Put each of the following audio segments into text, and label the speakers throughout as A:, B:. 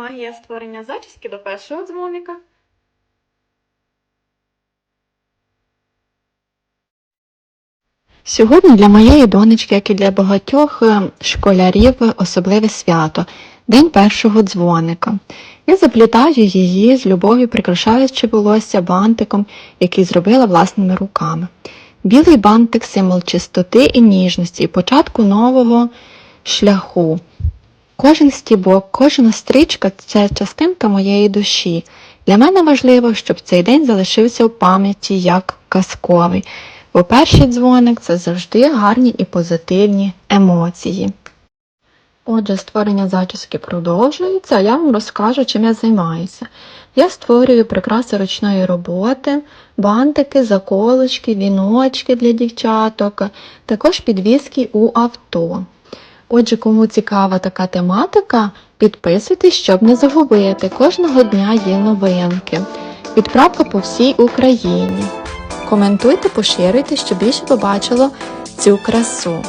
A: Магія створення зачіски до першого дзвоника. Сьогодні для моєї донечки, як і для багатьох е, школярів, особливе свято День першого дзвоника. Я заплітаю її з любов'ю, прикрашаючи волосся бантиком, який зробила власними руками. Білий бантик символ чистоти і ніжності, і початку нового шляху. Кожен стібок, кожна стрічка це частинка моєї душі. Для мене важливо, щоб цей день залишився в пам'яті як казковий, бо перший дзвоник це завжди гарні і позитивні емоції. Отже, створення зачіски продовжується, а я вам розкажу, чим я займаюся. Я створюю прикраси ручної роботи, бантики, заколочки, віночки для дівчаток, також підвіски у авто. Отже, кому цікава така тематика, підписуйтесь, щоб не загубити. Кожного дня є новинки. Відправка по всій Україні. Коментуйте, поширюйте, щоб більше побачило цю красу.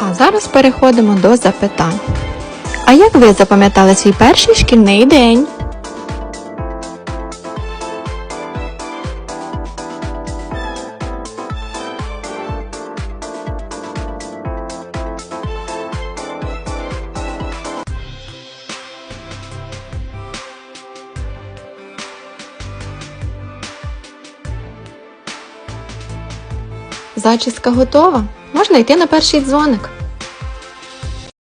A: А зараз переходимо до запитань. А як ви запам'ятали свій перший шкільний день? Зачіска готова? Можна йти на перший дзвоник.